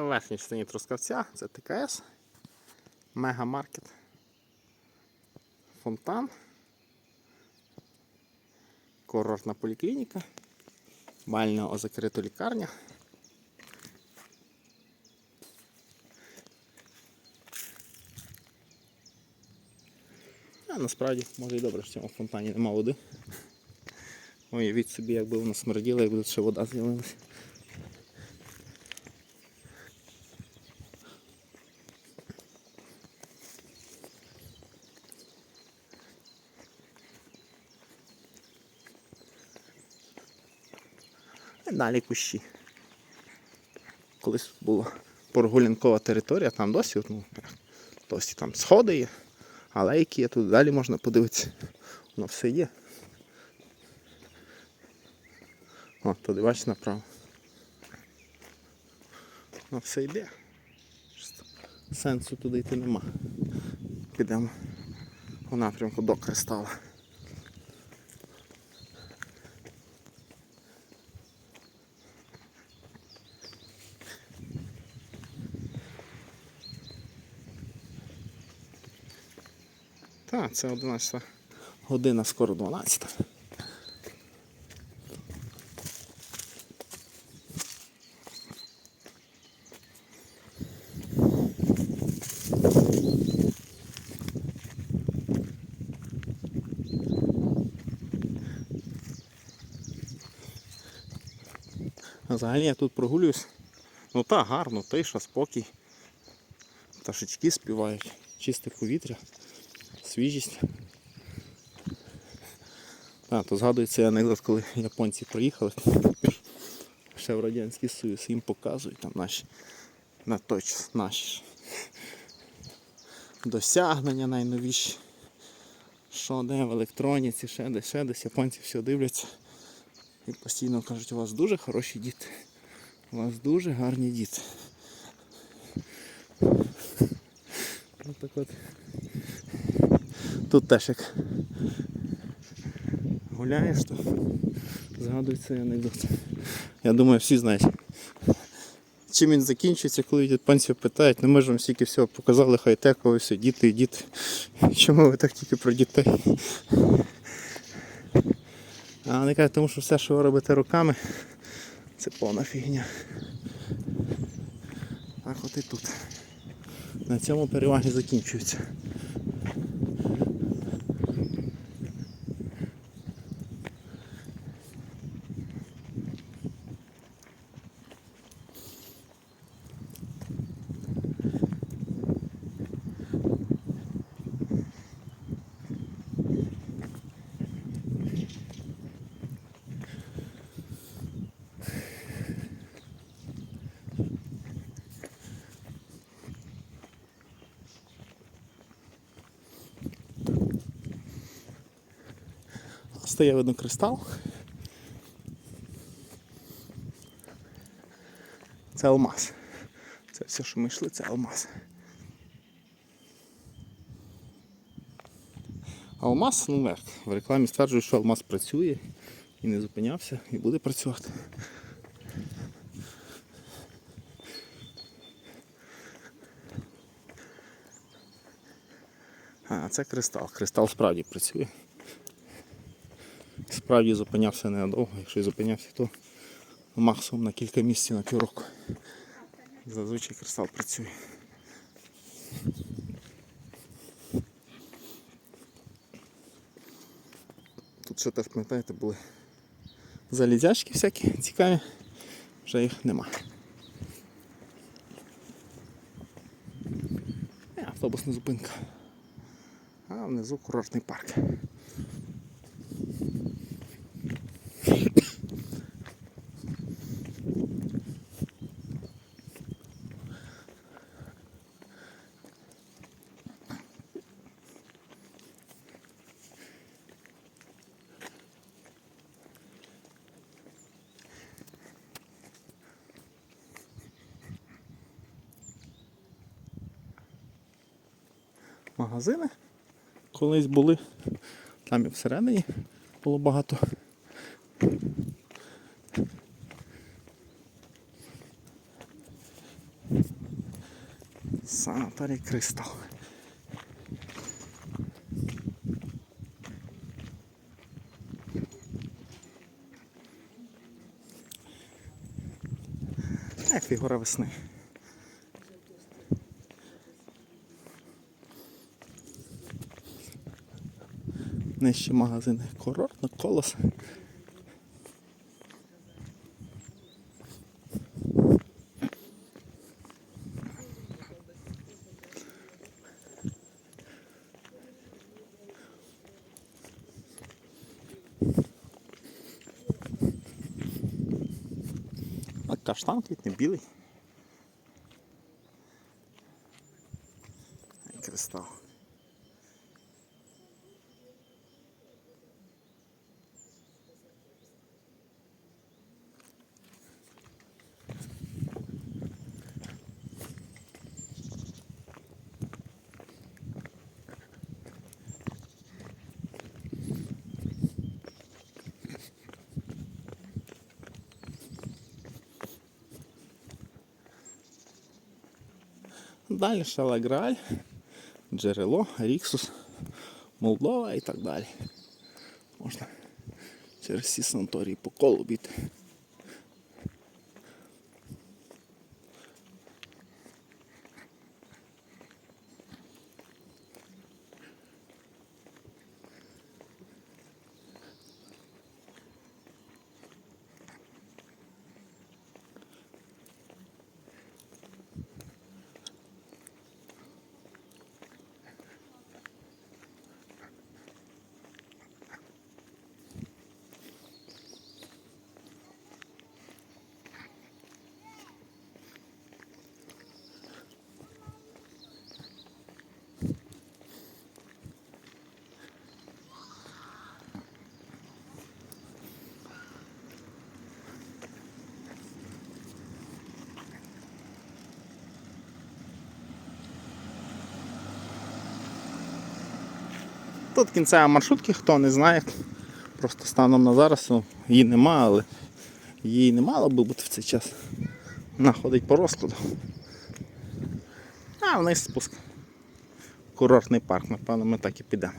Верхній частині Трускавця це ТКС, Мегамаркет, Фонтан, курортна поліклініка, бальна озакрита лікарня. А насправді, може і добре, що в цьому фонтані нема води. Уявіть собі, якби воно смерділо, якби тут ще вода з'явилася. І Далі кущі. Колись була прогулянкова територія, там досі, ну, досі там сходи є, алейки є, тут далі можна подивитися. Воно все є. О, туди бачиш направо. Воно все йде. Сенсу туди йти нема. Підемо у напрямку до кристала. Так, це 11 година, скоро 12. А Взагалі я тут прогулююсь. Ну так, гарно, тиша, спокій. Пташечки співають, чисте повітря, свіжість. А, то згадується анекдот, коли японці приїхали ще в Радянський Союз, їм показують там наші на той час наші досягнення найновіші. Що де в електроніці, ще десь, ще десь, японці все дивляться. І постійно кажуть, у вас дуже хороші діти. У вас дуже гарні діти. Ну так от. Тут теж як гуляєш, то згадується анекдот. Я думаю, всі знають. Чим він закінчується, коли японців питають, ну ми ж вам стільки всього показали, хай-теково, все, діти діти. Чому ви так тільки про дітей? А вони кажуть, тому що все, що ви робите руками, це повна фігня. Так от і тут. На цьому переваги закінчуються. Стає видно кристал. Це алмаз. Це все, що ми йшли, це алмаз. Алмаз, ну як, в рекламі стверджують, що алмаз працює і не зупинявся, і буде працювати. А, це кристал. Кристал справді працює. Справді зупинявся ненадовго, якщо зупинявся, то максимум на кілька місяців на півроку. Зазвичай кристал працює. Тут ще теж, пам'ятаєте, були залізячки всякі цікаві, вже їх нема. Е, Автобусна зупинка. А внизу курортний парк. Магазини колись були. Там і всередині було багато. Санаторій Кристал. Як фігура весни. Нижчі магазини курортно, колос. А каштан квітне білий. Кристал. Далі Шалаграль, Джерело, Ріксус, Молдова і так далі. Можна через всі санаторії по колу біти. Тут кінцева маршрутки, хто не знає. Просто станом на зараз ну, її нема, але її не мало би бути в цей час. Вона ходить по розкладу. А вниз спуск. Курортний парк, напевно, ми так і підемо.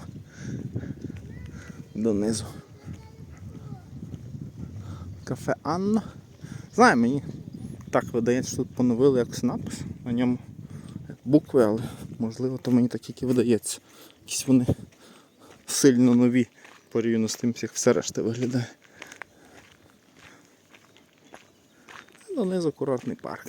Донизу. Кафе Анна. Знаю, мені так видається, що тут поновили якось напис на ньому букви, але можливо то мені так тільки видається. Якісь вони сильно нові порівняно з тим, як все решта виглядає. Донизу курортний парк.